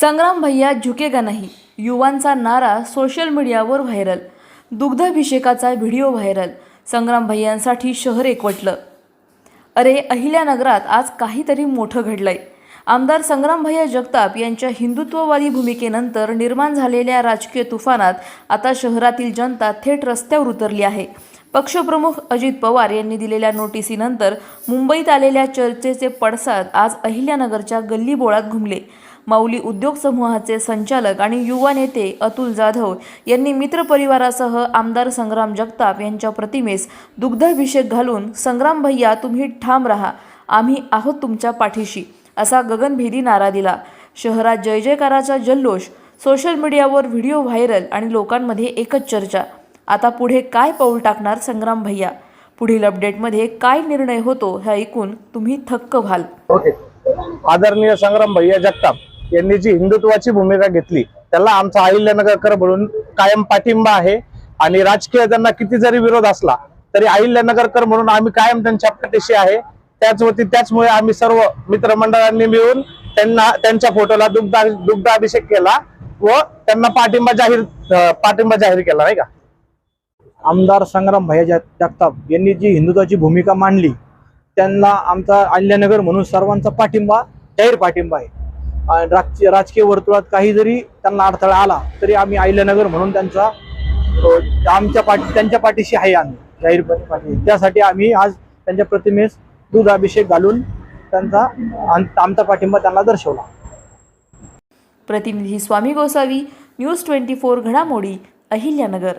संग्राम भैया झुकेगा नाही. युवांचा नारा सोशल मीडियावर व्हायरल दुग्धाभिषेकाचा व्हिडिओ व्हायरल संग्राम भैयांसाठी शहर एकवटलं. अरे अहिल्यानगरात आज काहीतरी मोठं घडलंय. आमदार संग्रामभैया जगताप यांच्या हिंदुत्ववादी भूमिकेनंतर निर्माण झालेल्या राजकीय तुफानात आता शहरातील जनता थेट रस्त्यावर उतरली आहे. पक्षप्रमुख अजित पवार यांनी दिलेल्या नोटिसीनंतर मुंबईत आलेल्या चर्चेचे पडसाद आज अहिल्यानगरच्या गल्लीबोळात घुमले. माऊली उद्योग समूहाचे संचालक आणि युवा नेते अतुल जाधव यांनी मित्रपरिवारासह आमदार संग्राम जगताप यांच्या प्रतिमेस दुग्धाभिषेक घालून संग्राम भैया तुम्ही ठाम राहा आम्ही आहोत तुमच्या पाठीशी असा गगनभेदी नारा दिला. शहरात जय जयकाराचा जल्लोष सोशल मीडियावर व्हिडिओ व्हायरल आणि लोकांमध्ये एकच चर्चा आता पुढे काय पाऊल टाकणार संग्राम भैया? पुढील अपडेटमध्ये काय निर्णय होतो हे ऐकून तुम्ही थक्क व्हाल. ओके. आदरणीय संग्राम भैया जगताप यांनी जी हिंदुत्वाची भूमिका घेतली त्याला आमचा अहिल्यानगरकर म्हणून कायम पाठिंबा आहे. आणि राजकीय त्यांना किती जरी विरोध असला तरी अहिल्यानगरकर म्हणून आम्ही कायम त्यांच्या पाठीशी आहे. त्याच वती त्याचमुळे आम्ही सर्व मित्रमंडळांनी मिळून त्यांना त्यांच्या फोटोला दुग्ध दुग्धाभिषेक केला व त्यांना पाठिंबा जाहीर पाठिंबा जाहीर केला नाही का? आमदार संग्राम भैया जगताप यांनी जी हिंदुत्वाची भूमिका मांडली त्यांना आमचा अहिल्यानगर म्हणून सर्वांचा पाठिंबा जाहीर पाठिंबा आहे. राजकीय राजकीय वर्तुळात काही जरी त्यांना अडथळा आला तरी आम्ही अहिल्यानगर म्हणून त्यांचा आमच्या पाठी त्यांच्या पाठीशी आहे आम्ही जाहीरपणे पाठी त्यासाठी आम्ही आज त्यांच्या प्रतिमेस दूध अभिषेक घालून त्यांचा आम- आमचा पाठिंबा त्यांना दर्शवला. प्रतिनिधी Swami Gosavi news twenty four घडामोडी अहिल्यानगर.